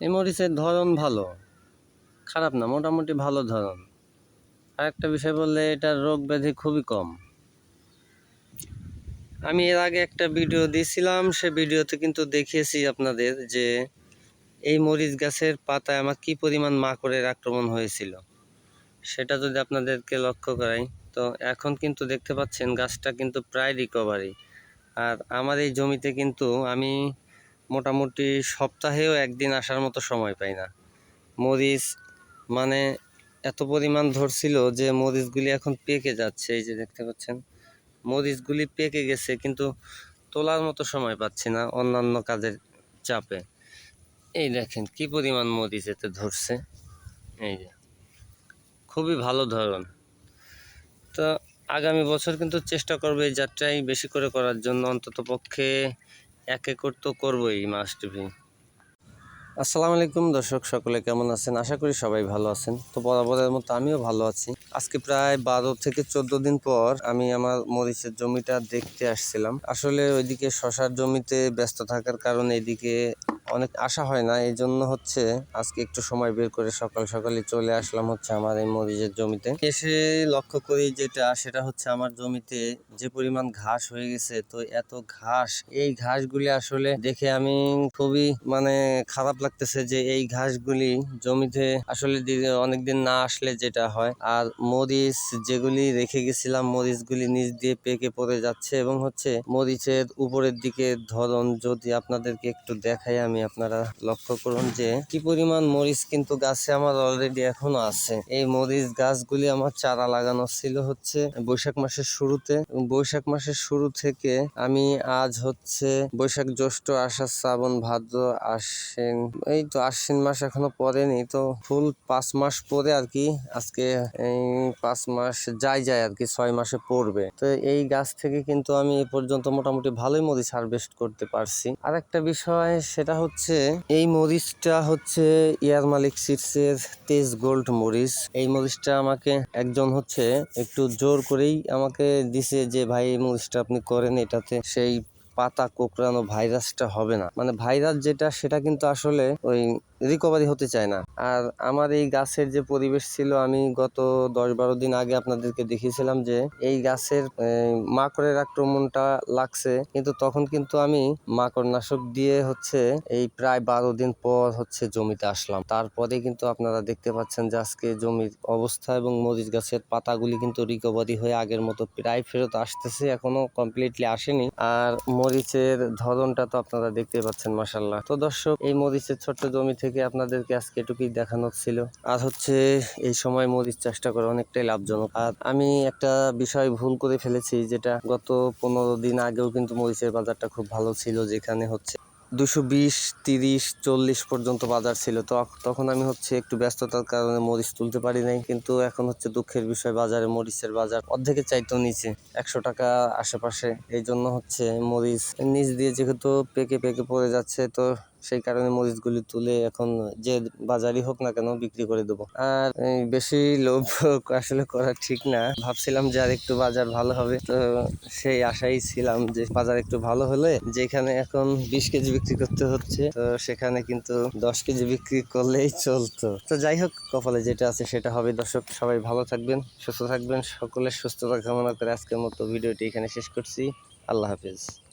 এই মরিচের ধরন ভালো। খারাপ না, মোটামুটি ভালো ধরন। আরেকটা বিষয় বললে, এটার রোগ ব্যাধি খুবই কম। আমি এর আগে একটা ভিডিও দিয়েছিলাম, সে ভিডিওতে কিন্তু দেখিয়েছি আপনাদের যে এই মরিচ গাছের পাতায় আমার কি পরিমাণ মাকড়ের আক্রমণ হয়েছিল। সেটা যদি আপনাদেরকে লক্ষ্য করাই, তো এখন কিন্তু দেখতে পাচ্ছেন গাছটা কিন্তু প্রায় রিকভারি আর আমার এই জমিতে কিন্তু আমি মোটামুটি সপ্তাহেও একদিন আসার মতো সময় পাই না। মরিচ মানে এত পরিমাণ ধরছিল যে মরিচগুলি এখন পেকে যাচ্ছে, এই যে দেখতে পাচ্ছেন। মরিচগুলি পেকে গেছে কিন্তু তোলার মতো সময় পাচ্ছি না অন্যান্য কাজের চাপে। এই দেখেন কি পরিমাণ মরিচ এতে ধরছে। এই যে, খুবই ভালো ধরন। তো আগামী বছর কিন্তু চেষ্টা করবে এই যাত্রাই বেশি করে করার জন্য। অন্তত পক্ষে এক একর তো করবোই মাস টিভি আসসালামু আলাইকুম দর্শক, সকলে কেমন আছেন? আশা করি সবাই ভালো আছেন। তো বরাবরের মতো আমিও ভালো আছি। আজকে প্রায় বারো থেকে চোদ্দ দিন পর আমি আমার মরিচের জমিটা দেখতে আসছিলাম। আসলে ওইদিকে শশার জমিতে ব্যস্ত থাকার কারণে এদিকে অনেক আশা হয় না এই জন্য হচ্ছে আজকে একটু সময় বের করে সকাল সকালে চলে আসলাম হচ্ছে আমার এই মরিচের জমিতে। এসে লক্ষ্য করি যেটা, সেটা হচ্ছে আমার জমিতে যে পরিমাণ ঘাস হয়ে গেছে, তো এত ঘাস, এই ঘাসগুলি আসলে দেখে আমি খুবই মানে খারাপ লাগতেছে যে এই ঘাসগুলি জমিতে আসলে অনেকদিন না আসলে যেটা হয়। আর মরিচ যেগুলি রেখে গেছিলাম, মরিচগুলি নিচ দিয়ে পেকে পড়ে যাচ্ছে এবং হচ্ছে মরিচের উপরের দিকে ধরন যদি আপনাদেরকে একটু দেখাই আমি আপনারা লক্ষ্য করুন যে কি পরিমাণ মরিচ কিন্তু গাছে আমার অলরেডি এখনও আছে। এই মরিচ গাছগুলি আমার চারা লাগানো ছিল হচ্ছে বৈশাখ মাসের শুরুতে। বৈশাখ মাসের শুরু থেকে আমি আজ হচ্ছে বৈশাখ জ্যৈষ্ঠ আষাঢ় শ্রাবণ ভাদ্র আশ্বিন এই তো আশ্বিন মাস এখনও পড়েনি, তো ফুল পাঁচ মাস পরে আর কি আজকে এই পাঁচ মাস যাই যায় আর কি ছয় মাসে পড়বে। তো এই গাছ থেকে কিন্তু আমি এ পর্যন্ত মোটামুটি ভালোই মরিচ হারভেস্ট করতে পারছি। আর একটা বিষয় সেটা হচ্ছে, এই মরিচটা হচ্ছে ইয়ার মালিক সিটসের তেজ গোল্ড মরিচ। এই মরিচটা আমাকে একজন হচ্ছে একটু জোর করেই আমাকে দিছে যে, ভাই, এই মরিচটা আপনি করেন, এটাতে সেই পাতা কোঁকড়ানো ভাইরাসটা হবে না। মানে ভাইরাস যেটা, সেটা কিন্তু আসলে ওই রিকভারি হতে চায় না। আর আমার এই গাছের যে পরিবেশ ছিল, আমি গত দশ বারো দিন আগে আপনাদেরকে দেখিয়েছিলাম যে, এই গাছের মাকড়ের আক্রমণটা লাগছে। কিন্তু তখন কিন্তু আমি মাকড় নাশক দিয়ে হচ্ছে এই প্রায় বারো দিন পর হচ্ছে জমিতে আসলাম। তারপরে কিন্তু আপনারা দেখতে পাচ্ছেন যে, আজকে জমির অবস্থা এবং মরিচ গাছের পাতাগুলি কিন্তু রিকভারি হয়ে আগের মতো প্রায় ফেরত আসতেছে, এখনও কমপ্লিটলি আসেনি। আর মরিচের ধরনটা তো আপনারা দেখতে পাচ্ছেন মাসাল্লাহ তো দর্শক, এই মরিচের ছোট্ট জমি থেকে আপনাদেরকে আজকে এটুকুই দেখানোর ছিল। আর হচ্ছে এই সময় মরিচ চাষটা করা অনেকটাই লাভজনক। আর আমি একটা বিষয় ভুল করে ফেলেছি, যেটা গত পনেরো দিন আগেও কিন্তু মরিচের বাজারটা খুব ভালো ছিল, যেখানে হচ্ছে দুশো বিশ, তিরিশ, চল্লিশ পর্যন্ত বাজার ছিল। তো তখন আমি হচ্ছে একটু ব্যস্ততার কারণে মরিচ তুলতে পারি নাই, কিন্তু এখন হচ্ছে দুঃখের বিষয়, বাজারে মরিচের বাজার অর্ধেকের চাইতেও নিচে, একশো টাকা আশেপাশে। এই জন্য হচ্ছে মরিচ নিচ দিয়ে যেহেতু পেকে পেকে পড়ে যাচ্ছে, তো সেই কারণে মরিচগুলি তুলে এখন যে বাজারই হোক না কেন বিক্রি করে দেবো। আর বেশি লোভ আসলে করা ঠিক না। ভাবছিলাম যে আর একটু বাজার ভালো হবে, তো সেই আশাই ছিলাম যে বাজার একটু ভালো হলে যেখানে এখন বিশ কেজি বিক্রি করতে হচ্ছে, তো সেখানে কিন্তু দশ কেজি বিক্রি করলেই চলতো। তো যাই হোক, কপালে যেটা আছে সেটা হবে। দর্শক, সবাই ভালো থাকবেন, সুস্থ থাকবেন সকলের সুস্থতা কামনা করে আজকের মতো ভিডিওটি এখানে শেষ করছি। আল্লাহ হাফিজ।